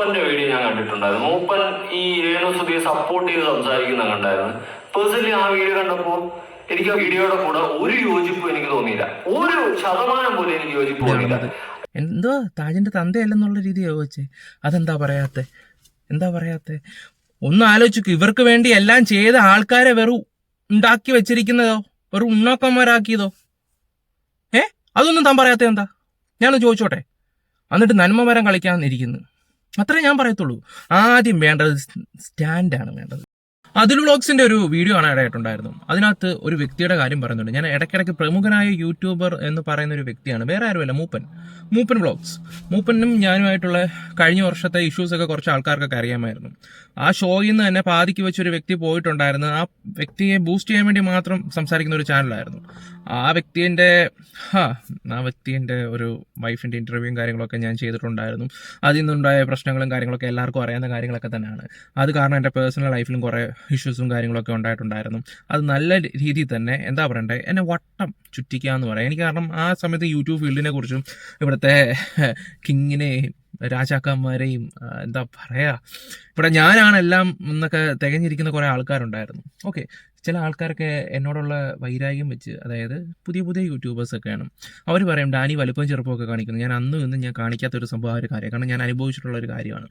മൂപ്പന്റെ video ഞാൻ കണ്ടിട്ടുണ്ടായിരുന്നു. മൂപ്പൻ ഈ രേണു സുധിയെ സപ്പോർട്ട് ചെയ്ത് സംസാരിക്കുന്ന കണ്ടായിരുന്നു. പേഴ്സണലി ആ വീഡിയോ കണ്ടപ്പോ എനിക്ക് ആ വീഡിയോയുടെ കൂടെ ഒരു യോജിപ്പും എനിക്ക് തോന്നിയില്ല. ഒരു ശതമാനം പോലും എനിക്ക് യോജിപ്പ് തോന്നിയില്ല. എന്തോ താജിന്റെ തന്തയല്ലെന്നുള്ള രീതി യോജിച്ചേ അതെന്താ പറയാത്തെ? എന്താ പറയാത്തെ? ഒന്ന് ആലോചിക്കൂ ഇവർക്ക് വേണ്ടി എല്ലാം ചെയ്ത ആൾക്കാരെ വെറും ഉണ്ടാക്കി വെച്ചിരിക്കുന്നതോ? വെറും ഉണ്ണാക്കന്മാരാക്കിയതോ? ഏ? അതൊന്നും താൻ പറയാത്ത എന്താ? ഞാനൊന്ന് ചോദിച്ചോട്ടെ. എന്നിട്ട് നന്മമരം മരം കളിക്കാന്നിരിക്കുന്നു അത്രേ ഞാൻ പറയത്തുള്ളൂ. ആദ്യം വേണ്ടത് സ്റ്റാൻഡാണ് വേണ്ടത്. അതിൽ വ്ളോഗ്സിന്റെ ഒരു വീഡിയോ ആണ് ഇടയായിട്ടുണ്ടായിരുന്നു അതിനകത്ത് ഒരു വ്യക്തിയുടെ കാര്യം പറയുന്നുണ്ട്. ഞാൻ ഇടയ്ക്കിടയ്ക്ക് പ്രമുഖനായ യൂട്യൂബർ എന്ന് പറയുന്ന ഒരു വ്യക്തിയാണ്. വേറെ ആരുമല്ല മൂപ്പൻ. മൂപ്പൻ വ്ളോഗ്സ്. മൂപ്പനും ഞാനുമായിട്ടുള്ള കഴിഞ്ഞ വർഷത്തെ ഇഷ്യൂസ് ഒക്കെ കുറച്ച് ആൾക്കാർക്കൊക്കെ അറിയാമായിരുന്നു. ആ ഷോയിൽ നിന്ന് തന്നെ പാതിക്ക് വെച്ച് ഒരു വ്യക്തി പോയിട്ടുണ്ടായിരുന്നു. ആ വ്യക്തിയെ ബൂസ്റ്റ് ചെയ്യാൻ വേണ്ടി മാത്രം സംസാരിക്കുന്ന ഒരു ചാനലായിരുന്നു ആ വ്യക്തിന്റെ ആ ആ വ്യക്തിന്റെ ഒരു വൈഫിന്റെ ഇന്റർവ്യൂവും കാര്യങ്ങളൊക്കെ ഞാൻ ചെയ്തിട്ടുണ്ടായിരുന്നു. അതിൽ നിന്നുണ്ടായ പ്രശ്നങ്ങളും കാര്യങ്ങളൊക്കെ എല്ലാവർക്കും അറിയാവുന്ന കാര്യങ്ങളൊക്കെ തന്നെയാണ്. അത് കാരണം എന്റെ പേഴ്സണൽ ലൈഫിലും കുറേ ഇഷ്യൂസും കാര്യങ്ങളൊക്കെ ഉണ്ടായിട്ടുണ്ടായിരുന്നു. അത് നല്ല രീതിയിൽ തന്നെ എന്താ പറയണ്ടേ എന്നെ വട്ടം ചുറ്റിക്കുക എന്ന് പറയാം. എനിക്ക് കാരണം ആ സമയത്ത് യൂട്യൂബ് ഫീൽഡിനെ കുറിച്ചും ഇവിടുത്തെ കിങ്ങിനെയും രാജാക്കന്മാരെയും എന്താ പറയുക ഇവിടെ ഞാനാണെല്ലാം എന്നൊക്കെ തികഞ്ഞിരിക്കുന്ന കുറേ ആൾക്കാരുണ്ടായിരുന്നു. ഓക്കെ ചില ആൾക്കാരൊക്കെ എന്നോടുള്ള വൈരാഗ്യം വെച്ച് അതായത് പുതിയ പുതിയ യൂട്യൂബേഴ്സ് ആണ് അവർ പറയും ഡാനി വലുപ്പം ചെറുപ്പമൊക്കെ കാണിക്കുന്നു. ഞാൻ അന്നും ഇന്നും ഞാൻ കാണിക്കാത്ത ഒരു സംഭവം ഒരു കാര്യം. കാരണം ഞാൻ അനുഭവിച്ചിട്ടുള്ള ഒരു കാര്യമാണ്.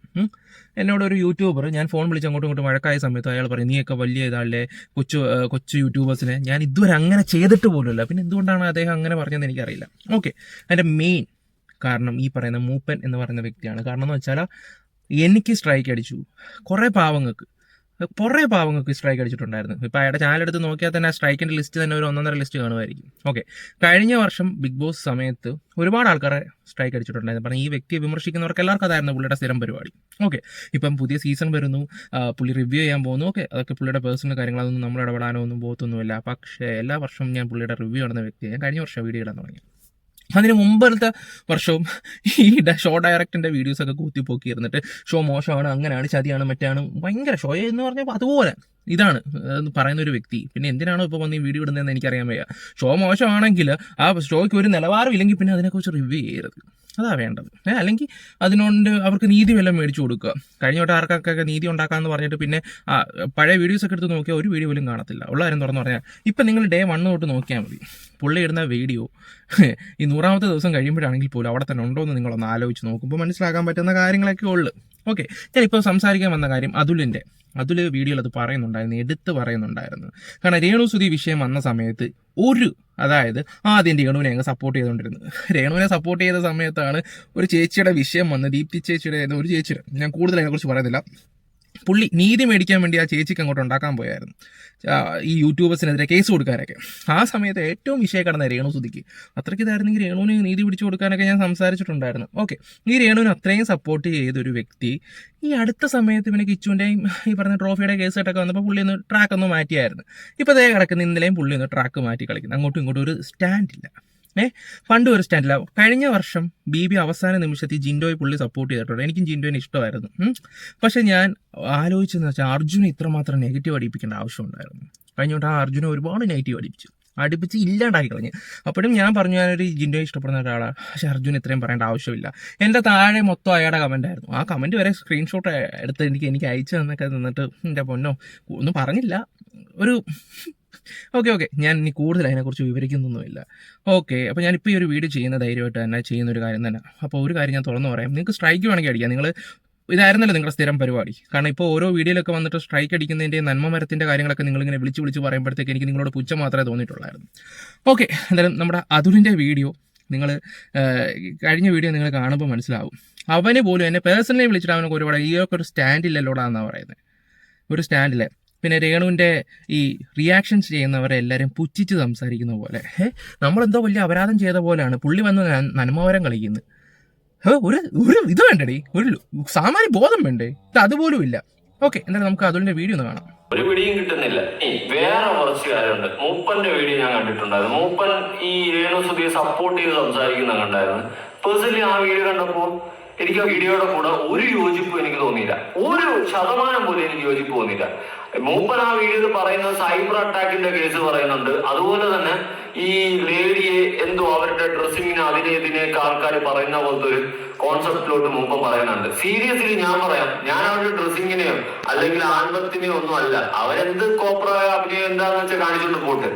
എന്നോടൊരു യൂട്യൂബർ ഞാൻ ഫോൺ വിളിച്ച് അങ്ങോട്ടും ഇങ്ങോട്ടും വഴക്കായ സമയത്ത് അയാൾ പറയും നീയൊക്കെ വലിയ ഇതാളെ കൊച്ചു കൊച്ചു യൂട്യൂബേഴ്സിനെ ഞാൻ ഇതുവരെ അങ്ങനെ ചെയ്തിട്ട് പോലുമില്ല. പിന്നെ എന്തുകൊണ്ടാണ് അദ്ദേഹം അങ്ങനെ പറഞ്ഞതെന്ന് എനിക്കറിയില്ല. ഓക്കെ അതിന്റെ മെയിൻ കാരണം ഈ പറയുന്ന മൂപ്പൻ എന്ന് പറയുന്ന വ്യക്തിയാണ്. കാരണം എന്ന് വെച്ചാൽ എനിക്ക് സ്ട്രൈക്ക് അടിച്ചു. കുറേ പാവങ്ങൾക്ക് കുറേ പാവങ്ങൾക്ക് സ്ട്രൈക്ക് അടിച്ചിട്ടുണ്ടായിരുന്നു. ഇപ്പോൾ അയാളുടെ ചാനൽ എടുത്ത് നോക്കിയാൽ തന്നെ ആ സ്ട്രൈക്കിന്റെ ലിസ്റ്റ് തന്നെ ഒരു ഒന്നൊന്നര ലിസ്റ്റ് കാണുമായിരിക്കും. ഓക്കെ കഴിഞ്ഞ വർഷം ബിഗ് ബോസ് സമയത്ത് ഒരുപാട് ആൾക്കാരെ സ്ട്രൈക്ക് അടിച്ചിട്ടുണ്ടായിരുന്നു. പറഞ്ഞാൽ ഈ വ്യക്തിയെ വിമർശിക്കുന്നവർക്ക് എല്ലാവർക്കും അതായിരുന്നു പുള്ളിയുടെ സ്ഥിരം പരിപാടി. ഓക്കെ ഇപ്പം പുതിയ സീസൺ വരുന്നു. പുള്ളി റിവ്യൂ ചെയ്യാൻ പോകുന്നു. ഓക്കെ അതൊക്കെ പുള്ളിയുടെ പേഴ്സണൽ കാര്യങ്ങൾ അതൊന്നും നമ്മൾ ഇടപെടാനോ ഒന്നും പോകത്തൊന്നുമില്ല. പക്ഷേ എല്ലാ വർഷവും ഞാൻ പുള്ളിയുടെ റിവ്യൂ നടന്ന വ്യക്തിയെ ഞാൻ കഴിഞ്ഞ വർഷം വീഡിയോ ഇടാൻ തുടങ്ങി. അതിന് മുമ്പത്തെ വർഷവും ഈ ഷോ ഡയറക്ടറിന്റെ വീഡിയോസ് ഒക്കെ കൂത്തിപ്പോക്കി ഇരുന്നിട്ട് ഷോ മോശമാണ് അങ്ങനെയാണ് ചതിയാണ് മറ്റാണ് ഭയങ്കര ഷോ എന്ന് പറഞ്ഞപ്പോൾ അതുപോലെ. ഇതാണ്. പറയുന്ന ഒരു വ്യക്തി. പിന്നെ എന്തിനാണോ ഇപ്പോൾ വന്ന് ഈ വീഡിയോ ഇടുന്നതെന്ന് എനിക്കറിയാൻ വയ്യ. ഷോ മോശമാണെങ്കിൽ ആ ഷോയ്ക്ക് ഒരു നിലവാരം ഇല്ലെങ്കിൽ പിന്നെ അതിനെക്കുറിച്ച് റിവ്യൂ ചെയ്യരുത്. അതാ വേണ്ടത്. അല്ലെങ്കിൽ അതിനോണ്ട് അവർക്ക് നീതി വല്ലതും മേടിച്ചു കൊടുക്കുക. കഴിഞ്ഞ ആർക്കൊക്കെ നീതി ഉണ്ടാക്കാമെന്ന് പറഞ്ഞിട്ട് പിന്നെ ആ പഴയ വീഡിയോസ് ഒക്കെ എടുത്ത് നോക്കിയാൽ ഒരു വീഡിയോ പോലും കാണത്തില്ല. ഉള്ള കാര്യം തുറന്നു പറഞ്ഞാൽ ഇപ്പം നിങ്ങൾ ഡേ വണ്ണ് തൊട്ട് നോക്കിയാൽ മതി. പുള്ളി ഇടുന്ന വീഡിയോ ഈ നൂറാമത്തെ ദിവസം കഴിയുമ്പോഴാണെങ്കിൽ പോലും അവിടെ തന്നെ ഉണ്ടോ എന്ന് നിങ്ങളൊന്ന് ആലോചിച്ച് നോക്കുമ്പോൾ മനസ്സിലാക്കാൻ പറ്റുന്ന കാര്യങ്ങളൊക്കെ ഉള്ളു. ഓക്കെ. ഞാനിപ്പോൾ സംസാരിക്കാൻ വന്ന കാര്യം അതുലിന്റെ അതുൽ വീഡിയോയിൽ അത് പറയുന്നുണ്ടായിരുന്നു എടുത്ത് പറയുന്നുണ്ടായിരുന്നു. കാരണം രേണു സുധി വിഷയം വന്ന സമയത്ത് ഒരു അതായത് ആദ്യം രേണുവിനെ അങ്ങ് സപ്പോർട്ട് ചെയ്തുകൊണ്ടിരുന്നു രേണുവിനെ സപ്പോർട്ട് ചെയ്ത സമയത്താണ് ഒരു ചേച്ചിയുടെ വിഷയം വന്ന് ദീപ്തി ചേച്ചിയുടെ ഒരു ചേച്ചിയുടെ. ഞാൻ കൂടുതൽ അതിനെക്കുറിച്ച് പറയുന്നില്ല. പുള്ളി നീതി മേടിക്കാൻ വേണ്ടി ആ ചേച്ചിക്ക് അങ്ങോട്ട് ഉണ്ടാക്കാൻ പോയായിരുന്നു. ഈ യൂട്യൂബേഴ്സിനെതിരെ കേസ് കൊടുക്കാനൊക്കെ. ആ സമയത്ത് ഏറ്റവും വിഷയം കടന്ന രേണു സുധിക്ക്. അത്രയ്ക്ക് ഇതായിരുന്നെങ്കിൽ രേണുവിന് നീതി പിടിച്ചു കൊടുക്കാനൊക്കെ ഞാൻ സംസാരിച്ചിട്ടുണ്ടായിരുന്നു. ഓക്കെ. ഈ രേണുവിന് അത്രയും സപ്പോർട്ട് ചെയ്തൊരു വ്യക്തി ഈ അടുത്ത സമയത്ത് ഇവനെ കിച്ചുവിന്റെയും ഈ പറഞ്ഞ ട്രോഫിയുടെ കേസ് ആയിട്ടൊക്കെ വന്നപ്പോൾ പുള്ളി ഒന്ന് ട്രാക്ക് ഒന്ന് മാറ്റിയായിരുന്നു. ഇപ്പോൾ അതേ കിടക്കുന്ന ഇന്നലെയും പുള്ളി ഒന്ന് ട്രാക്ക് മാറ്റി കളിക്കുന്നു. അങ്ങോട്ടും ഇങ്ങോട്ടും ഒരു സ്റ്റാൻഡ് ഇല്ല. ഏ? പണ്ട് ഒരു സ്റ്റാൻഡില്ല കഴിഞ്ഞ വർഷം ബി ബി അവസാന നിമിഷത്തിൽ ജിൻഡോയെ പുള്ളി സപ്പോർട്ട് ചെയ്തിട്ടുണ്ട്. എനിക്കും ജിൻഡോനെ ഇഷ്ടമായിരുന്നു. പക്ഷെ ഞാൻ ആലോചിച്ചെന്ന് വെച്ചാൽ അർജുന ഇത്രമാത്രം നെഗറ്റീവ് അടിപ്പിക്കേണ്ട ആവശ്യമുണ്ടായിരുന്നു. കഴിഞ്ഞോട്ട് ആ അർജുന ഒരുപാട് നെഗറ്റീവ് അടിപ്പിച്ചു. അടുപ്പിച്ച് ഇല്ലാണ്ടാക്കി കളഞ്ഞു. അപ്പോഴും ഞാൻ പറഞ്ഞു ഞാനൊരു ജിൻഡോയെ ഇഷ്ടപ്പെടുന്ന ഒരാളാണ് പക്ഷെ അർജുൻ ഇത്രയും പറയേണ്ട ആവശ്യമില്ല. എന്റെ താഴെ മൊത്തം അയാളുടെ കമന്റ് ആയിരുന്നു. ആ കമന്റ് വരെ സ്ക്രീൻഷോട്ട് എടുത്ത് എനിക്ക് എനിക്ക് അയച്ചു തന്നൊക്കെ നിന്നിട്ട് എന്റെ പൊന്നോ ഒന്നും പറഞ്ഞില്ല. ഒരു ഓക്കെ ഓക്കെ. ഞാൻ ഇനി കൂടുതൽ അതിനെക്കുറിച്ച് വിവരിക്കുന്നൊന്നുമില്ല. ഓക്കെ അപ്പോൾ ഞാൻ ഞാനിപ്പോൾ ഈ ഒരു വീഡിയോ ചെയ്യുന്ന ധൈര്യമായിട്ട് തന്നെ ചെയ്യുന്ന ഒരു കാര്യം തന്നെ. അപ്പോൾ ഒരു കാര്യം ഞാൻ തുറന്നു പറയാം. നിങ്ങൾക്ക് സ്ട്രൈക്ക് വേണമെങ്കിൽ അടിക്കാം. നിങ്ങൾ ഇതായിരുന്നല്ലോ നിങ്ങളുടെ സ്ഥിരം പരിപാടി. കാരണം ഇപ്പോൾ ഓരോ വീഡിയോയിലൊക്കെ വന്നിട്ട് സ്ട്രൈക്ക് അടിക്കുന്നതിന്റെ നന്മ മരത്തിന്റെ കാര്യങ്ങളൊക്കെ നിങ്ങളിങ്ങനെ വിളിച്ച് വിളിച്ച് പറയുമ്പോഴത്തേക്ക് എനിക്ക് നിങ്ങളോട് പുച്ഛം മാത്രമേ തോന്നിയിട്ടുള്ളായിരുന്നു. ഓക്കെ എന്തായാലും നമ്മുടെ അതുലിന്റെ വീഡിയോ നിങ്ങൾ കഴിഞ്ഞ വീഡിയോ നിങ്ങൾ കാണുമ്പോൾ മനസ്സിലാവും. അവന് പോലും എന്നെ പേഴ്സണലി വിളിച്ചിട്ട് അവനൊക്കെ ഒരുപാട് ഈ ഒക്കെ ഒരു സ്റ്റാൻഡ് ഇല്ലല്ലോടാ പറയുന്നത്. ഒരു സ്റ്റാൻഡില്ല പിന്നെ രേണുവിന്റെ ഈ റിയാക്ഷൻസ് ചെയ്യുന്നവരെ എല്ലാവരും പുച്ഛിച്ച് സംസാരിക്കുന്ന പോലെ. നമ്മളെന്തോ വലിയ അപരാധം ചെയ്ത പോലെയാണ്. പുള്ളി വന്ന് നന്മവരം കളിക്കുന്നത് ഒരു ഒരു ഇത് വേണ്ടടി. ഒരു സാമാന്യ ബോധം വേണ്ടേ? ഇത് അതുപോലും ഇല്ല. ഓക്കെ എന്തായാലും നമുക്ക് അതുലിന്റെ വീഡിയോ ഒന്ന് കാണാം. ഒരു പിടിയും കിട്ടുന്നില്ല. വേറെ കുറച്ച് കാര്യമുണ്ട്. മൂപ്പന്റെ വീഡിയോ ഞാൻ കണ്ടിട്ടുണ്ടായിരുന്നു. മൂപ്പൻ ഈ രേണു സുധിയെ സപ്പോർട്ട് ചെയ്ത് സംസാരിക്കുന്ന കണ്ടായിരുന്നു. പേഴ്സണലി ആ വീഡിയോ കണ്ടപ്പോ എനിക്ക് വീഡിയോയുടെ കൂടെ ഒരു യോജിപ്പ് എനിക്ക് തോന്നിയില്ല. ഒരു ശതമാനം പോലും എനിക്ക് യോജിപ്പ് തോന്നിയില്ല. മൂപ്പൻ ആ വീഡിയോയിൽ പറയുന്നത് സൈബർ അറ്റാക്കിന്റെ കേസ് പറയുന്നുണ്ട്. അതുപോലെ തന്നെ ഈ ലേഡിയെ എന്തോ അവരുടെ ഡ്രസ്സിങ്ങിന് അതിനെ ഇതിനെയൊക്കെ ആൾക്കാർ പറയുന്ന പോലത്തെ ഒരു കോൺസെപ്റ്റിലോട്ട് മുമ്പ് പറയുന്നുണ്ട്. സീരിയസ്ലി ഞാൻ പറയാം. ഞാൻ അവരുടെ ഡ്രസ്സിങ്ങിനെയോ അല്ലെങ്കിൽ ആൽബത്തിനെയോ ഒന്നും അല്ല. അവരെന്ത് കോപ്ര അഭിനയം എന്താന്ന് വെച്ചാൽ കാണിച്ചിട്ട് പോട്ട്.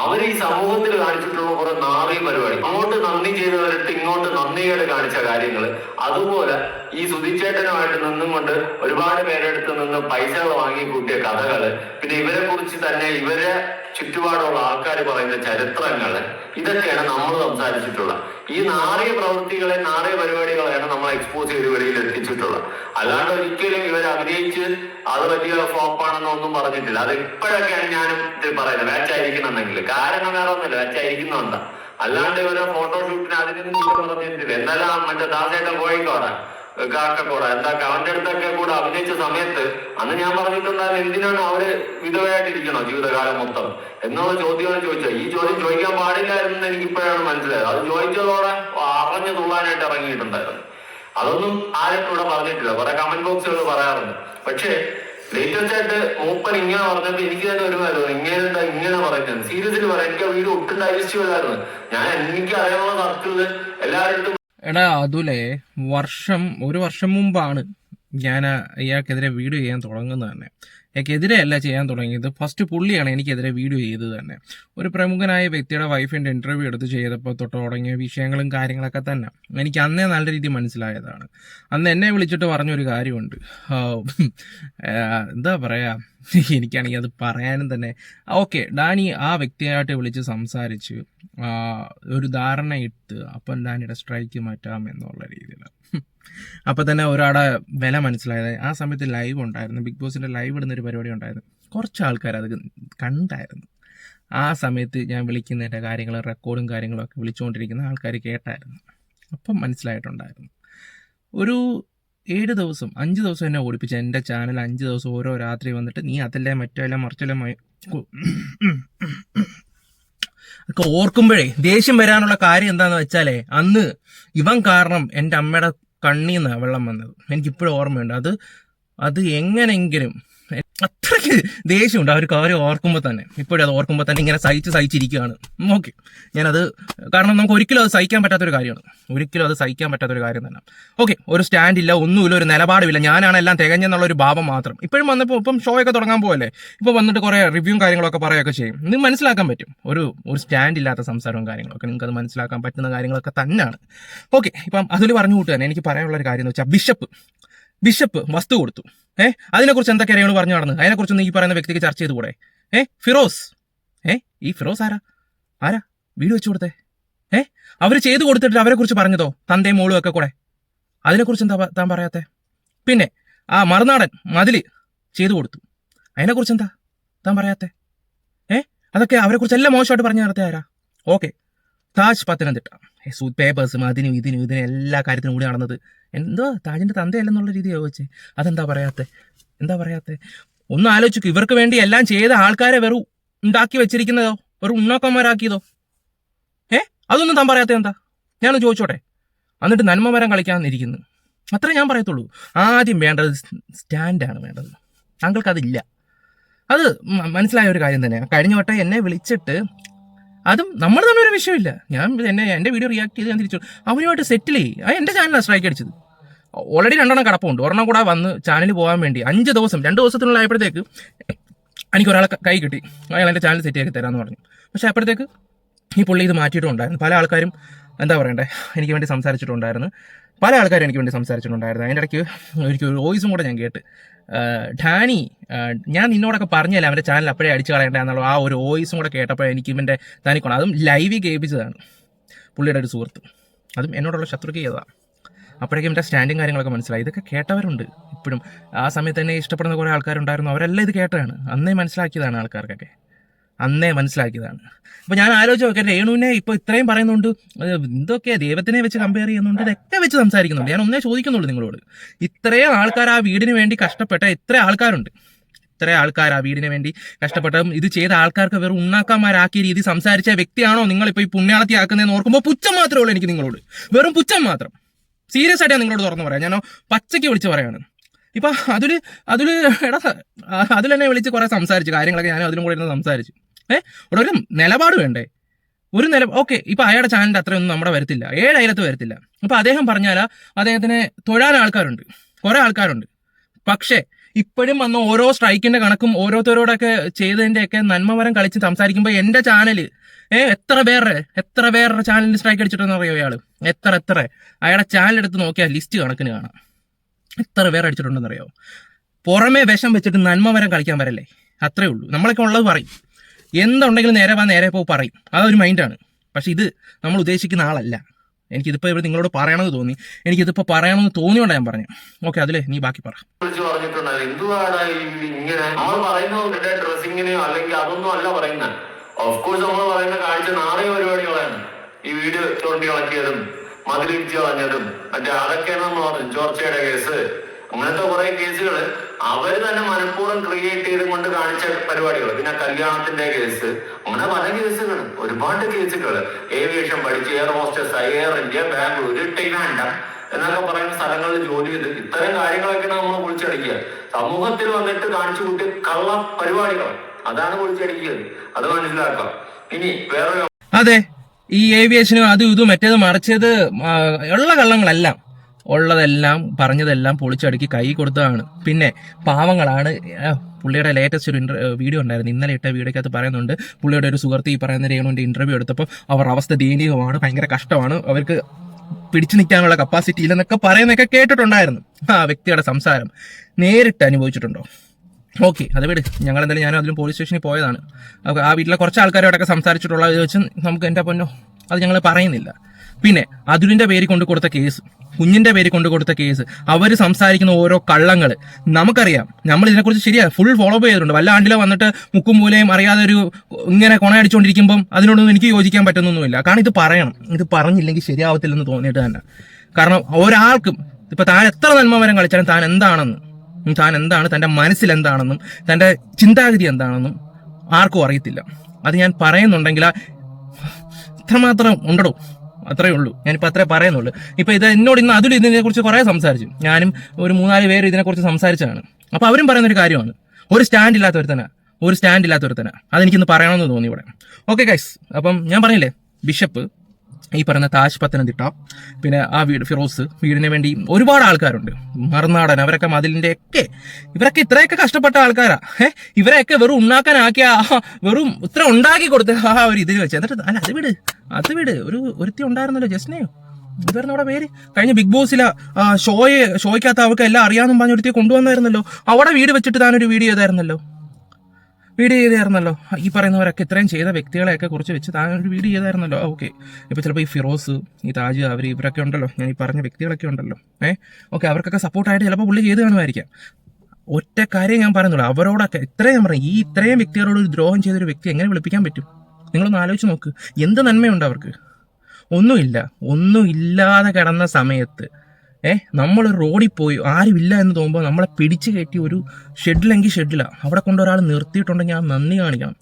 അവർ ഈ സമൂഹത്തിൽ കാണിച്ചിട്ടുള്ള കുറെ നാറിയ പരിപാടി അങ്ങോട്ട് നന്ദി ചെയ്തവരിട്ട് ഇങ്ങോട്ട് നന്ദിയോടെ കാണിച്ച കാര്യങ്ങൾ അതുപോലെ ഈ സുധിച്ചേട്ടനുമായിട്ട് നിന്നും കൊണ്ട് ഒരുപാട് പേരെടുത്ത് നിന്ന് പൈസകൾ വാങ്ങി കൂട്ടിയ കഥകൾ പിന്നെ ഇവരെ കുറിച്ച് തന്നെ ഇവരെ ചുറ്റുപാടുള്ള ആൾക്കാർ പറയുന്ന ചരിത്രങ്ങൾ ഇതൊക്കെയാണ് നമ്മൾ സംസാരിച്ചിട്ടുള്ളത് ഈ നാറിയ പ്രവൃത്തികളെ നാറിയ പരിപാടികളെയാണ് നമ്മൾ എക്സ്പോസ് ചെയ്ത് വെളിയിൽ എത്തിച്ചിട്ടുള്ളത് അല്ലാണ്ട് ഒരിക്കലും ഇവർ അഭിനയിച്ച് അത് വലിയ ഫ്ലോപ്പാണെന്നൊന്നും പറഞ്ഞിട്ടില്ല. അത് ഇപ്പോഴൊക്കെയാണ് ഞാനും ഇത് പറയുന്നത്. വെച്ചായിരിക്കണമെന്നെങ്കിൽ കാരണം വേറെ ഒന്നുമില്ല വെച്ചായിരിക്കുന്നുണ്ടാ അല്ലാണ്ട് ഇവരെ ഫോട്ടോഷൂട്ടിന് അതിനൊന്നും പറഞ്ഞിട്ടില്ല. എന്നാലും മറ്റേ ദാസേട്ടൻ കോഴിക്കോടാ. കാക്കക്കൂട എന്താ അവന്റെ അടുത്തൊക്കെ കൂടെ അഭിനയിച്ച സമയത്ത് അന്ന് ഞാൻ പറഞ്ഞിട്ടുണ്ടായിരുന്നു എന്തിനാണ് അവർ വിധവയായിട്ടിരിക്കണോ ജീവിതകാലം മൊത്തം? എന്നുള്ള ചോദ്യമാണ് ചോദിച്ചത്. ഈ ചോദ്യം ചോദിക്കാൻ പാടില്ലായിരുന്നു എനിക്ക് ഇപ്പോഴാണ് മനസ്സിലായത്. അത് ചോദിച്ചതോടെ അറിഞ്ഞു തുള്ളാനായിട്ട് ഇറങ്ങിയിട്ടുണ്ടായിരുന്നു. അതൊന്നും ആരും ഇവിടെ പറഞ്ഞിട്ടില്ല. കുറെ കമന്റ് ബോക്സുകൾ പറയാറുണ്ട്. പക്ഷേ ലേറ്റസ്റ്റ് ആയിട്ട് മൂപ്പൻ ഇങ്ങനെ പറഞ്ഞപ്പോ എനിക്ക് തന്നെ ഒരു കാര്യം ഇങ്ങനെ എന്താ ഇങ്ങനെ പറയുന്നത്? സീരിയസിൽ പറയാം. എനിക്ക് വീഡിയോ ഒട്ടും ഡൈജസ്റ്റ് ചെയ്തായിരുന്നു ഞാൻ എനിക്ക് അറിയാനുള്ള സർക്കിളിൽ എല്ലാവരുടെ എടാ അതുലെ വർഷം ഒരു വർഷം മുമ്പാണ് ഞാൻ ഇയാൾക്കെതിരെ വീഡിയോ ചെയ്യാൻ തുടങ്ങുന്നത് തന്നെ. ഇയാൾക്കെതിരെ അല്ല ചെയ്യാൻ തുടങ്ങിയത്. ഫസ്റ്റ് പുള്ളിയാണ് എനിക്കെതിരെ വീഡിയോ ചെയ്തത് തന്നെ. ഒരു പ്രമുഖനായ വ്യക്തിയുടെ വൈഫിന്റെ ഇന്റർവ്യൂ എടുത്ത് ചെയ്തപ്പോൾ തൊട്ട് തുടങ്ങിയ വിഷയങ്ങളും കാര്യങ്ങളൊക്കെ തന്നെ. എനിക്ക് അന്നേ നല്ല രീതിയിൽ മനസ്സിലായതാണ്. അന്ന് എന്നെ വിളിച്ചിട്ട് പറഞ്ഞൊരു കാര്യമുണ്ട്. എന്താ പറയാ? എനിക്കാണെങ്കിൽ അത് പറയാനും തന്നെ. ഓക്കെ ഡാനി ആ വ്യക്തിയായിട്ട് വിളിച്ച് സംസാരിച്ച് ഒരു ധാരണ ഇട്ട് അപ്പം ഡാനിയുടെ സ്ട്രൈക്ക് മാറ്റാം എന്നുള്ള രീതിയിൽ അപ്പം തന്നെ ഒരാടെ വില മനസ്സിലായത്. ആ സമയത്ത് ലൈവ് ഉണ്ടായിരുന്നു. ബിഗ് ബോസിന്റെ ലൈവ് ഇടുന്ന ഒരു പരിപാടി ഉണ്ടായിരുന്നു. കുറച്ച് ആൾക്കാർ അത് കണ്ടായിരുന്നു. ആ സമയത്ത് ഞാൻ വിളിക്കുന്നതിന്റെ കാര്യങ്ങൾ റെക്കോർഡും കാര്യങ്ങളും ഒക്കെ വിളിച്ചുകൊണ്ടിരിക്കുന്ന ആൾക്കാർ കേട്ടായിരുന്നു. അപ്പം മനസ്സിലായിട്ടുണ്ടായിരുന്നു. ഒരു ഏഴ് ദിവസം അഞ്ച് ദിവസം എന്നെ ഓടിപ്പിച്ച എന്റെ ചാനൽ അഞ്ച് ദിവസം ഓരോ രാത്രി വന്നിട്ട് നീ അതല്ലേ മറ്റല്ല മറിച്ചല്ല ഒക്കെ ഓർക്കുമ്പോഴേ ദേഷ്യം വരാനുള്ള കാര്യം എന്താന്ന് വെച്ചാലേ അന്ന് ഇവൻ കാരണം എന്റെ അമ്മയുടെ കണ്ണീന്ന് വെള്ളം വന്നത്. എനിക്കിപ്പോഴും ഓർമ്മയുണ്ട്. അത് അത് എങ്ങനെങ്കിലും അത്രയ്ക്ക് ദേഷ്യമുണ്ട്. ആ ഒരു കാര്യം ഓർക്കുമ്പോൾ തന്നെ. ഇപ്പോഴും അത് ഓർക്കുമ്പോൾ തന്നെ ഇങ്ങനെ സഹിച്ച് സഹിച്ചിരിക്കുകയാണ്. ഓക്കെ ഞാനത് കാരണം നമുക്ക് ഒരിക്കലും അത് സഹിക്കാൻ പറ്റാത്തൊരു കാര്യമാണ്. ഒരിക്കലും അത് സഹിക്കാൻ പറ്റാത്തൊരു കാര്യം തന്നെ. ഓക്കെ. ഒരു സ്റ്റാൻഡ് സ്റ്റാൻഡില്ല ഒന്നുമില്ല ഒരു നിലപാടുമില്ല. ഞാനാണ് എല്ലാം തികഞ്ഞെന്നുള്ള ഒരു ഭാവം മാത്രം. ഇപ്പോഴും വന്നപ്പോൾ ഇപ്പം ഷോ ഒക്കെ തുടങ്ങാൻ പോകല്ലേ ഇപ്പോൾ വന്നിട്ട് കുറേ റിവ്യൂ കാര്യങ്ങളൊക്കെ പറയുകയൊക്കെ ചെയ്യും. നിങ്ങൾക്ക് മനസ്സിലാക്കാൻ പറ്റും. ഒരു ഒരു സ്റ്റാൻഡ് ഇല്ലാത്ത സംസാരവും കാര്യങ്ങളൊക്കെ നിങ്ങൾക്ക് അത് മനസ്സിലാക്കാൻ പറ്റുന്ന കാര്യങ്ങളൊക്കെ തന്നെയാണ്. ഓക്കെ. ഇപ്പം അതിൽ പറഞ്ഞു കൂട്ടുക തന്നെ. എനിക്ക് പറയാനുള്ള ഒരു കാര്യം എന്ന് വെച്ചാൽ ബിഷപ്പ് ബിഷപ്പ് വസ്തു കൊടുത്തു. ഏ? അതിനെക്കുറിച്ച് എന്തൊക്കെ അറിയണം പറഞ്ഞു നടന്ന് അതിനെക്കുറിച്ചൊന്നും ഈ പറയുന്ന വ്യക്തിക്ക് ചർച്ച ചെയ്ത് കൂടെ ഏഹ് ഫിറോസ്. ഏ? ഈ ഫിറോസ് ആരാ? ആരാ? വീട് വെച്ചു കൊടുത്തേ. ഏഹ് അവർ ചെയ്തു കൊടുത്തിട്ട് അവരെ കുറിച്ച് പറഞ്ഞതോ? തന്തയും മോളും ഒക്കെ കൂടെ? അതിനെക്കുറിച്ച് എന്താ താൻ പറയാത്തെ? പിന്നെ ആ മറുനാടൻ മതിൽ ചെയ്തു കൊടുത്തു. അതിനെക്കുറിച്ച് എന്താ താൻ പറയാത്തെ? ഏഹ് അതൊക്കെ അവരെ കുറിച്ച് എല്ലാം മോശമായിട്ട് പറഞ്ഞു നടത്തിയ ആരാ? ഓക്കെ. താജ് പത്തനംതിട്ട. സൂത്ത് പേപ്പേഴ്സും അതിനും ഇതിനും ഇതിനും എല്ലാ കാര്യത്തിനും കൂടി നടന്നത്. എന്തോ താജിന്റെ തന്തയല്ലെന്നുള്ള രീതി ചോദിച്ചേ അതെന്താ പറയാത്തെ? എന്താ പറയാത്തെ? ഒന്ന് ആലോചിക്കൂ. ഇവർക്ക് വേണ്ടി എല്ലാം ചെയ്ത ആൾക്കാരെ വെറും ഉണ്ടാക്കി വെച്ചിരിക്കുന്നതോ? വെറും ഉണ്ണാക്കന്മാരാക്കിയതോ? ഏ അതൊന്നും താൻ പറയാത്ത എന്താ? ഞാനൊന്ന് ചോദിച്ചോട്ടെ. എന്നിട്ട് നന്മ മരം കളിക്കാന്നിരിക്കുന്നു അത്രേ ഞാൻ പറയത്തുള്ളൂ. ആദ്യം വേണ്ടത് സ്റ്റാൻഡാണ് വേണ്ടത്. താങ്കൾക്കതില്ല. അത് മനസ്സിലായ ഒരു കാര്യം തന്നെ. കഴിഞ്ഞ വട്ടം എന്നെ വിളിച്ചിട്ട് അതും നമ്മൾ ഒരു വിഷയമില്ല. ഞാൻ എന്നെ എന്റെ വീഡിയോ റിയാക്ട് ചെയ്ത് ഞാൻ തിരിച്ചു. അവനുമായിട്ട് സെറ്റിൽ ചെയ്യും. അത് എന്റെ ചാനലാണ് സ്ട്രൈക്ക് അടിച്ചത്. ഓൾറെഡി രണ്ടെണ്ണം കടപ്പുണ്ട്. ഒരെണ്ണം കൂടെ വന്ന് ചാനലിൽ പോകാൻ വേണ്ടി. അഞ്ച് ദിവസം രണ്ട് ദിവസത്തിനുള്ള ആയപ്പോഴത്തേക്ക് എനിക്ക് ഒരാളെ കൈ കിട്ടി. അയാൾ എന്റെ ചാനൽ സെറ്റ് ആക്കി തരാമെന്ന് പറഞ്ഞു. പക്ഷേ അപ്പോഴത്തേക്ക് ഈ പുള്ളി ഇത് മാറ്റിയിട്ടുണ്ടായിരുന്നു. പല ആൾക്കാരും എന്താ പറയണ്ടേ എനിക്ക് വേണ്ടി സംസാരിച്ചിട്ടുണ്ടായിരുന്നു. പല ആൾക്കാരും എനിക്ക് വേണ്ടി സംസാരിച്ചിട്ടുണ്ടായിരുന്നു. അതിന്റെ ഇടയ്ക്ക് എനിക്ക് ഒരു വോയിസും കൂടെ ഞാൻ കേട്ട്. ആ, ഡാനി ഞാൻ നിന്നോടൊക്കെ പറഞ്ഞല്ല അവന്റെ ചാനൽ അപ്പോഴേ അടിച്ചു കളയണ്ടേ എന്നുള്ള ആ ഒരു വോയിസും കൂടെ കേട്ടപ്പോൾ എനിക്ക് ഇവന്റെ തനിക്കണം അതും ലൈവ് കേൾപ്പിച്ചതാണ് പുള്ളിയുടെ ഒരു സുഹൃത്ത്. അതും എന്നോടുള്ള ശത്രുക്ക് ചെയ്തതാണ് അപ്പോഴേക്കും എന്റെ സ്റ്റാൻഡിങ് കാര്യങ്ങളൊക്കെ മനസ്സിലായി. ഇതൊക്കെ കേട്ടവരുണ്ട് ഇപ്പോഴും. ആ സമയത്ത് തന്നെ ഇഷ്ടപ്പെടുന്ന കുറേ ആൾക്കാരുണ്ടായിരുന്നു. അവരെല്ലാം ഇത് കേട്ടതാണ്. അന്നേ മനസ്സിലാക്കിയതാണ് ആൾക്കാർക്കൊക്കെ. അന്നേ മനസ്സിലാക്കിയതാണ്. അപ്പോൾ ഞാൻ ആലോചിച്ച് നോക്കാം രേണുവിനെ ഇപ്പോൾ ഇത്രയും പറയുന്നുണ്ട് എന്തൊക്കെ ദൈവത്തിനെ വെച്ച് കമ്പയർ ചെയ്യുന്നുണ്ട് ഇതൊക്കെ വെച്ച് സംസാരിക്കുന്നുണ്ട്. ഞാൻ ഒന്നേ ചോദിക്കുന്നുള്ളൂ നിങ്ങളോട്. ഇത്രയും ആൾക്കാർ ആ വീടിന് വേണ്ടി കഷ്ടപ്പെട്ട ഇത്ര ആൾക്കാരുണ്ട്. ഇത്ര ആൾക്കാർ ആ വീടിന് വേണ്ടി കഷ്ടപ്പെട്ട ഇത് ചെയ്ത ആൾക്കാർക്ക് വെറും ഉണ്ണാക്കാന്മാരാക്കിയ രീതി സംസാരിച്ച വ്യക്തിയാണോ നിങ്ങളിപ്പോൾ ഈ പുണ്യാളത്തി ആക്കുന്നതെന്ന് ഓർക്കുമ്പോൾ പുച്ഛം മാത്രമേ ഉള്ളൂ എനിക്ക് നിങ്ങളോട്. വെറും പുച്ഛം മാത്രം. സീരിയസ് ആയിട്ട് ഞാൻ നിങ്ങളോട് തുറന്നു പറയാം. ഞാനോ പച്ചയ്ക്ക് വിളിച്ച് പറയാണ്. ഇപ്പൊ അതിൽ അതിൽ എടാ അതിൽ എന്നെ വിളിച്ച് കുറെ സംസാരിച്ചു. കാര്യങ്ങളൊക്കെ ഞാൻ അതിലും കൂടെ ഇരുന്ന് സംസാരിച്ചു. ഏഹ് ഒരു നിലപാട് വേണ്ടേ? ഒരു നില ഓക്കെ ഇപ്പൊ അയാളുടെ ചാനലിന്റെ അത്രയൊന്നും നമ്മുടെ വരത്തില്ല. ഏഴായിരത്ത് വരത്തില്ല. അപ്പൊ അദ്ദേഹം പറഞ്ഞാലാ അദ്ദേഹത്തിന് തൊഴാൻ ആൾക്കാരുണ്ട്. കുറെ ആൾക്കാരുണ്ട്. പക്ഷേ ഇപ്പോഴും വന്ന ഓരോ സ്ട്രൈക്കിന്റെ കണക്കും ഓരോരുത്തരോടൊക്കെ ചെയ്തതിന്റെ ഒക്കെ നന്മമരം കളിച്ച് സംസാരിക്കുമ്പോൾ എന്റെ ചാനൽ ഏ എത്ര പേരുടെ എത്ര പേരുടെ ചാനലിൽ സ്ട്രൈക്ക് അടിച്ചിട്ടെന്ന് അറിയോ അയാൾ എത്ര എത്ര? അയാളുടെ ചാനൽ എടുത്ത് നോക്കിയാൽ ലിസ്റ്റ് കണക്കിന് കാണാം. എത്ര പേർ അടിച്ചിട്ടുണ്ടെന്ന് അറിയോ പുറമേ വിഷം വെച്ചിട്ട് നന്മമരം കളിക്കാൻ വരല്ലേ? അത്രേ ഉള്ളൂ. നമ്മളൊക്കെ ഉള്ളത് പറയും. എന്തുണ്ടെങ്കിലും നേരെ വാ നേരെ പോ പറയും. അതൊരു മൈൻഡാണ്. പക്ഷെ ഇത് നമ്മൾ ഉദ്ദേശിക്കുന്ന ആളല്ല. എനിക്കിതിപ്പോൾ ഇവിടെ നിങ്ങളോട് പറയണമെന്ന് തോന്നി. എനിക്കിതിപ്പോൾ പറയണമെന്ന് തോന്നിയോണ്ടാണ് ഞാൻ പറഞ്ഞു. ഓക്കെ അതിലെ നീ ബാക്കി പറ. ഡ്രസ്സിങ്ങിനെയോ അല്ലെങ്കിൽ അല്ല പറയുന്നത്. നമ്മൾ പരിപാടികളാണ്. ഈ വീട് ചുരണ്ടി കളക്കിയതും മതിലിടിച്ച് കളഞ്ഞതും മറ്റേ അതൊക്കെയാണ് പറഞ്ഞു ചോർച്ചയുടെ കേസ്. അങ്ങനത്തെ കുറെ കേസുകൾ അവർ തന്നെ മനഃപൂർവം ക്രിയേറ്റ് ചെയ്ത് കൊണ്ട് കാണിച്ച പരിപാടികൾ പിന്നെ കല്യാണത്തിന്റെ കേസ് അങ്ങനെ പല കേസുകൾ ഒരുപാട് കേസുകൾ ഏവിയേഷൻ പഠിച്ച് air hostess Air India Bangalore Trivandrum എന്നൊക്കെ പറയുന്ന സ്ഥലങ്ങളിൽ ജോലി ചെയ്ത് ഇത്തരം കാര്യങ്ങളൊക്കെയാണ് നമ്മൾ പൊളിച്ചടിക്കുക സമൂഹത്തിൽ വന്നിട്ട് കാണിച്ചു കൂട്ടിയ കള്ള പരിപാടികൾ അതാണ് കുളിച്ചടിക്കുന്നത് അത് മനസ്സിലാക്കാം ഇനി വേറെ അതെ. ഈ ഏവിയേഷനും അതും ഇതും മറ്റേത് മറിച്ചത് ഉള്ള കള്ളങ്ങളെല്ലാം. ഉള്ളതെല്ലാം പറഞ്ഞതെല്ലാം പൊളിച്ചടുക്കി കൈ കൊടുത്തതാണ്. പിന്നെ പാവങ്ങളാണ് പുള്ളിയുടെ ലേറ്റസ്റ്റ് ഒരു വീഡിയോ ഉണ്ടായിരുന്നു. ഇന്നലെ ഇട്ട വീഡിയോക്കകത്ത് പറയുന്നുണ്ട് പുള്ളിയുടെ ഒരു സുഹൃത്ത് ഈ പറയുന്ന രേണുവിന്റെ ഇന്റർവ്യൂ എടുത്തപ്പോൾ അവർ അവസ്ഥ ദയനീയമാണ് ഭയങ്കര കഷ്ടമാണ് അവർക്ക് പിടിച്ചു നിൽക്കാനുള്ള കപ്പാസിറ്റി ഇല്ലെന്നൊക്കെ പറയുന്നൊക്കെ കേട്ടിട്ടുണ്ടായിരുന്നു. ആ വ്യക്തിയുടെ സംസാരം നേരിട്ട് അനുഭവിച്ചിട്ടുണ്ടോ? ഓക്കെ അത് വിട്. ഞങ്ങൾ എന്തായാലും ഞാനും അതിലും പോലീസ് സ്റ്റേഷനിൽ പോയതാണ്. ആ വീട്ടിലെ കുറച്ച് ആൾക്കാരോടൊക്കെ സംസാരിച്ചിട്ടുള്ളത് വെച്ച് നമുക്ക് എന്റെ പൊന്നോ അത് ഞങ്ങൾ പറയുന്നില്ല. പിന്നെ അതുലിന്റെ പേര് കൊണ്ട് കൊടുത്ത കേസ് കുഞ്ഞിന്റെ പേര് കൊണ്ട് കൊടുത്ത കേസ് അവർ സംസാരിക്കുന്ന ഓരോ കള്ളങ്ങൾ നമുക്കറിയാം. നമ്മൾ ഇതിനെക്കുറിച്ച് ശരിയാ ഫുൾ ഫോളോ അപ്പ് ചെയ്തിട്ടുണ്ട്. വല്ല ആണ്ടിലോ വന്നിട്ട് മുക്കും മൂലയും അറിയാതെ ഒരു ഇങ്ങനെ കൊണയടിച്ചുകൊണ്ടിരിക്കുമ്പം അതിനോടൊന്നും എനിക്ക് യോജിക്കാൻ പറ്റുന്നൊന്നുമില്ല. കാരണം ഇത് പറയണം. ഇത് പറഞ്ഞില്ലെങ്കിൽ ശരിയാവത്തില്ലെന്ന് തോന്നിയിട്ട് തന്നെ. കാരണം ഒരാൾക്കും ഇപ്പൊ താൻ എത്ര നന്മവരം കളിച്ചാലും താൻ എന്താണെന്ന് താൻ എന്താണ് തന്റെ മനസ്സിൽ എന്താണെന്നും തന്റെ ചിന്താഗതി എന്താണെന്നും ആർക്കും അറിയത്തില്ല. അത് ഞാൻ പറയുന്നുണ്ടെങ്കിൽ ആ ഇത്രമാത്രം ഉണ്ടടോ. അത്രേ ഉള്ളൂ. ഞാനിപ്പോൾ അത്രേ പറയുന്നുള്ളൂ. ഇപ്പോൾ ഇത് എന്നോട് ഇന്ന് അതിൽ ഇതിനെ കുറിച്ച് കുറേ സംസാരിച്ചു. ഞാനും ഒരു മൂന്നാൽ പേര് ഇതിനെക്കുറിച്ച് സംസാരിച്ചതാണ്. അപ്പോൾ അവരും പറയുന്ന ഒരു കാര്യമാണ്. ഒരു സ്റ്റാൻഡ് ഇല്ലാത്ത ഒരുത്തന ഒരു സ്റ്റാൻഡ് ഇല്ലാത്ത ഒരുത്തന അതെനിക്കിന്ന് പറയണമെന്ന് തോന്നി ഇവിടെ. ഓക്കെ ഗൈസ് അപ്പം ഞാൻ പറഞ്ഞില്ലേ? ബിഷപ്പ് ഈ പറയുന്ന താജ് പത്തനംതിട്ട പിന്നെ ആ വീട് ഫിറോസ് വീടിന് വേണ്ടി ഒരുപാട് ആൾക്കാരുണ്ട്. മറുനാടൻ അവരൊക്കെ മതിലിന്റെ ഒക്കെ ഇവരൊക്കെ ഇത്രയൊക്കെ കഷ്ടപ്പെട്ട ആൾക്കാരാ. ഏഹ് ഇവരെയൊക്കെ വെറും ഉണ്ടാക്കാനാക്കിയ വെറും ഇത്ര ഉണ്ടാക്കി കൊടുത്ത് ആ ഒരു ഇതിൽ വെച്ച്. എന്നിട്ട് അല്ല അത് വിട് അത് വിട് ഒരു ഒരുത്തി ഉണ്ടായിരുന്നല്ലോ ജസ്നയോ ഇതായിരുന്നു അവിടെ പേര്. കഴിഞ്ഞ ബിഗ് ബോസിലെ ഷോയെ ഷോയ്ക്കകത്ത് അവർക്ക് എല്ലാം അറിയാമെന്നും പറഞ്ഞ ഒരുത്തി കൊണ്ടുവന്നായിരുന്നല്ലോ. അവിടെ വീട് വെച്ചിട്ട് താനൊരു വീഡിയോ ചെയ്തായിരുന്നല്ലോ. വീഡിയോ ചെയ്തായിരുന്നല്ലോ. ഈ പറയുന്നവരൊക്കെ ഇത്രയും ചെയ്ത വ്യക്തികളെയൊക്കെ കുറിച്ച് വെച്ച് താൻ ഒരു വീഡിയോ ചെയ്തായിരുന്നല്ലോ. ഓക്കെ ഇപ്പോൾ ചിലപ്പോൾ ഈ ഫിറോസ് ഈ താജ് അവർ ഇവരൊക്കെ ഉണ്ടല്ലോ. ഞാൻ ഈ പറഞ്ഞ വ്യക്തികളൊക്കെ ഉണ്ടല്ലോ. ഏഹ് ഓക്കെ അവർക്കൊക്കെ സപ്പോർട്ടായിട്ട് ചിലപ്പോൾ പുള്ളി ചെയ്ത് കാണുമായിരിക്കാം. ഒറ്റ കാര്യം ഞാൻ പറയുന്നുള്ളൂ. അവരോടൊക്കെ ഇത്രയും ഞാൻ പറയും ഈ ഇത്രയും വ്യക്തികളോട് ഒരു ദ്രോഹം ചെയ്തൊരു വ്യക്തി എങ്ങനെ വിളിപ്പിക്കാൻ പറ്റും? നിങ്ങളൊന്ന് ആലോചിച്ച് നോക്ക്. എന്ത് നന്മയുണ്ട് അവർക്ക്? ഒന്നുമില്ല. ഒന്നുമില്ലാതെ കിടന്ന സമയത്ത് ഏ നമ്മൾ റോഡിൽ പോയി ആരുമില്ല എന്ന് തോന്നുമ്പോൾ നമ്മളെ പിടിച്ചു കയറ്റി ഒരു ഷെഡിലെങ്കിൽ ഷെഡിലാണ് അവിടെ കൊണ്ട് ഒരാൾ നിർത്തിയിട്ടുണ്ടെങ്കിൽ ആ നന്ദി കാണിക്കണം.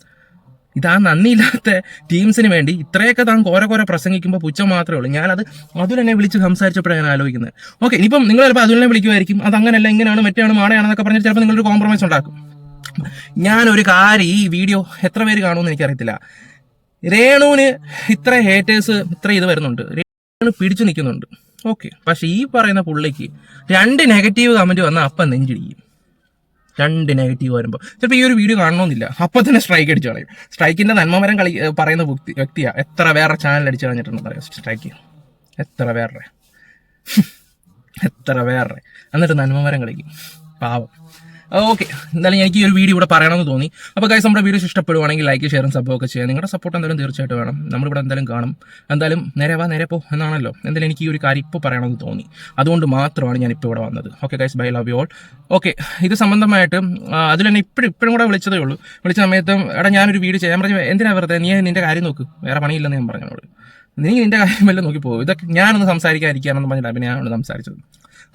ഇതാ നന്ദിയില്ലാത്ത ടീംസിന് വേണ്ടി ഇത്രയൊക്കെ താൻ കോര കോര പ്രസംഗിക്കുമ്പോൾ പുച്ച മാത്രമേ ഉള്ളൂ. ഞാനത് അതുൽ എന്നെ വിളിച്ച് സംസാരിച്ചപ്പോഴാണ് ഞാൻ ആലോചിക്കുന്നത്. ഓക്കെ ഇനിയിപ്പം നിങ്ങൾ ചിലപ്പോൾ അതുലിനെ വിളിക്കുമായിരിക്കും. അത് അങ്ങനെയല്ല ഇങ്ങനെയാണ് മറ്റാണ് മാടയാണെന്നൊക്കെ പറഞ്ഞിട്ട് ചിലപ്പോൾ നിങ്ങളൊരു കോംപ്രമൈസ് ഉണ്ടാക്കും. ഞാനൊരു കാര്യം ഈ വീഡിയോ എത്ര പേര് കാണുമെന്ന് എനിക്കറിയത്തില്ല. രേണുവിന് ഇത്ര ഹേറ്റേഴ്സ് ഇത്ര ഇത് വരുന്നുണ്ട്. രേണു പിടിച്ചു നിൽക്കുന്നുണ്ട്. ഓക്കെ പക്ഷെ ഈ പറയുന്ന പുള്ളിക്ക് രണ്ട് നെഗറ്റീവ് കമന്റ് വന്നാൽ അപ്പം നെഞ്ചിടിക്കും. രണ്ട് നെഗറ്റീവ് വരുമ്പോൾ ചിലപ്പോൾ ഈ ഒരു വീഡിയോ കാണണമെന്നില്ല അപ്പം തന്നെ സ്ട്രൈക്ക് അടിച്ചു കളയും. സ്ട്രൈക്കിന്റെ നന്മമരം കളി പറയുന്ന വ്യക്തി വ്യക്തിയാണ് എത്ര വേറെ ചാനൽ അടിച്ചു കളഞ്ഞിട്ടുണ്ടെന്ന് അറിയാം? സ്ട്രൈക്ക് എത്ര വേറെ എത്ര വേറെ എന്നിട്ട് നന്മമരം കളിക്കും. പാവം. ഓക്കെ എന്തായാലും എനിക്ക് ഈ ഒരു വീഡിയോ ഇവിടെ പറയണമെന്ന് തോന്നി. അപ്പോൾ ഗൈസ് നമ്മുടെ വീഡിയോസ് ഇഷ്ടപ്പെടുവാണെങ്കിൽ ലൈക്ക് ഷെയറും സബ്ബോ ഒക്കെ ചെയ്യുക. നിങ്ങളുടെ സപ്പോർട്ട് എന്തായാലും തീർച്ചയായിട്ടും വേണം. നമ്മളിവിടെ എന്തായാലും കാണും. എന്തായാലും നേരെ വാ നേരെ പോ എന്നാണല്ലോ. എന്തായാലും എനിക്ക് ഈ ഒരു കാര്യം ഇപ്പോൾ പറയണമെന്ന് തോന്നി. അതുകൊണ്ട് മാത്രമാണ് ഞാൻ ഇപ്പോൾ ഇവിടെ വന്നത്. Okay guys bye love you all okay ഇത് സംബന്ധമായിട്ട് അതിൽ തന്നെ ഇപ്പോഴും ഇപ്പോഴും കൂടെ വിളിച്ചതേ ഉള്ളൂ. വിളിച്ച സമയത്ത് എടാ ഞാനൊരു വീഡിയോ ചെയ്യാൻ പറഞ്ഞു എന്തിനാ വെറുതെ? നീ നിന്റെ കാര്യം നോക്ക്. വേറെ പണിയില്ലെന്ന് ഞാൻ പറഞ്ഞോളൂ നീ നിന്റെ കാര്യം വല്ലതും നോക്കി പോകും ഇതൊക്കെ ഞാനൊന്ന് സംസാരിക്കാതിരിക്കാനെന്ന് പറഞ്ഞിട്ടാണ് പിന്നെ ഞാനൊന്ന് സംസാരിച്ചത്.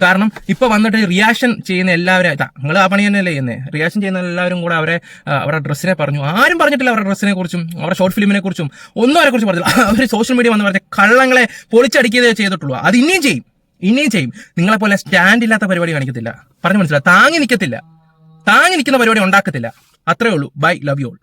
കാരണം ഇപ്പൊ വന്നിട്ട് റിയാക്ഷൻ ചെയ്യുന്ന എല്ലാവരും നിങ്ങൾ ആ പണി തന്നെയല്ലേ ചെയ്യുന്നത് റിയാക്ഷൻ ചെയ്യുന്ന എല്ലാവരും കൂടെ അവരെ അവരുടെ ഡ്രസ്സിനെ പറഞ്ഞു. ആരും പറഞ്ഞിട്ടില്ല അവരുടെ ഡ്രസ്സിനെ കുറിച്ചും അവരുടെ ഷോർട്ട് ഫിലിമിനെ കുറിച്ചും. ഒന്നും അവരെ കുറിച്ച് പറഞ്ഞില്ല അവർ സോഷ്യൽ മീഡിയ വന്ന് പറഞ്ഞ കള്ളങ്ങളെ പൊളിച്ചടിക്കുകയേ ചെയ്തിട്ടുള്ളൂ. അത് ഇനിയും ചെയ്യും. ഇനിയും ചെയ്യും. നിങ്ങളെ പോലെ സ്റ്റാൻഡ് ഇല്ലാത്ത പരിപാടി കാണിക്കത്തില്ല. പറഞ്ഞു മനസ്സിലായി? താങ്ങി നിൽക്കത്തില്ല താങ്ങി നിൽക്കുന്ന പരിപാടി ഉണ്ടാക്കത്തില്ല. അത്രേ ഉള്ളൂ. By love you all